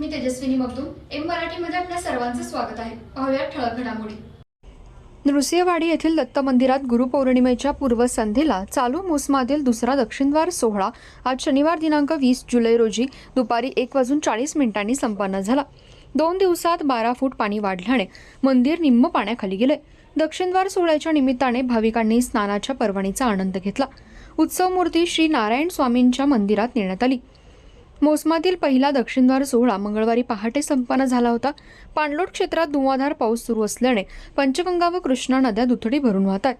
मी Tejaswini Magdum M मराठीमध्ये आपल्या सर्वांचं स्वागत आहे. पाहूया ठळक घडामोडी. नृसिंहवाडी येथील दत्त मंदिरात गुरुपौर्णिमेच्या पूर्वसंध्येला चालू मोसमातील दुसरा दक्षिणद्वार सोहळा आज शनिवार दिनांक वीस जुलै रोजी दुपारी एक वाजून चाळीस मिनिटांनी संपन्न झाला. दोन दिवसात बारा फूट पाणी वाढल्याने मंदिर निम्म पाण्याखाली गेले. दक्षिणद्वार सोहळ्याच्या निमित्ताने भाविकांनी स्नानाच्या पर्वणीचा आनंद घेतला. उत्सव मूर्ती श्री नारायण स्वामींच्या मंदिरात नेण्यात आली. मोसमातील पहिला दक्षिणद्वार सोहळा मंगळवारी पहाटे संपन्न झाला होता. पाणलोट क्षेत्रात धुवाधार पाऊस सुरू असल्याने पंचगंगा व कृष्णा नद्या दुथडी भरून वाहतात.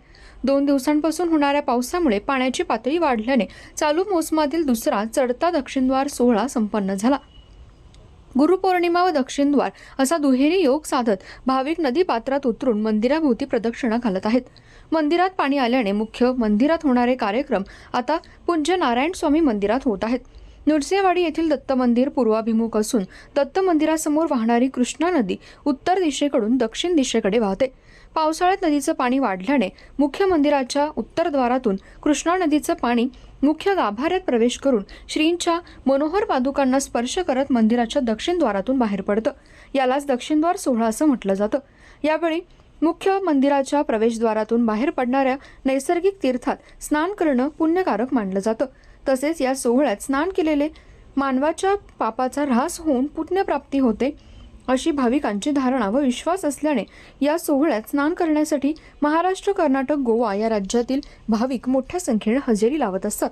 दोन दिवसांपासून होणाऱ्या पावसामुळे पाण्याची पातळी वाढल्याने चालू मोसमातील दुसरा चढता दक्षिणद्वार सोहळा संपन्न झाला. गुरुपौर्णिमा व दक्षिणद्वार असा दुहेरी योग साधत भाविक नदी पात्रात उतरून मंदिराभोवती प्रदक्षिणा घालत आहेत. मंदिरात पाणी आल्याने मुख्य मंदिरात होणारे कार्यक्रम आता पूज्य नारायण स्वामी मंदिरात होत आहेत. नृसिंहवाडी येथील दत्त मंदिर पूर्वाभिमुख असून दत्त मंदिरासमोर वाहणारी कृष्णा नदी उत्तर दिशेकडून दक्षिण दिशेकडे वाहते. पावसाळ्यात नदीचं पाणी वाढल्याने मुख्य मंदिराच्या उत्तरद्वारातून कृष्णा नदीचं पाणी मुख्य गाभाऱ्यात प्रवेश करून श्रींच्या मनोहर पादुकांना स्पर्श करत मंदिराच्या दक्षिण द्वारातून बाहेर पडतं. यालाच दक्षिणद्वार सोहळा असं म्हटलं जातं. यावेळी मुख्य मंदिराच्या प्रवेशद्वारातून बाहेर पडणाऱ्या नैसर्गिक तीर्थात स्नान करणं पुण्यकारक मानलं जातं. तसेच या सोहळ्यात स्नान केलेले मानवाच्या पापाचा ऱ्हास होऊन पुण्यप्राप्ती होते अशी भाविकांची धारणा व विश्वास असल्याने या सोहळ्यात स्नान करण्यासाठी महाराष्ट्र कर्नाटक गोवा या राज्यातील भाविक मोठ्या संख्येने हजेरी लावत असतात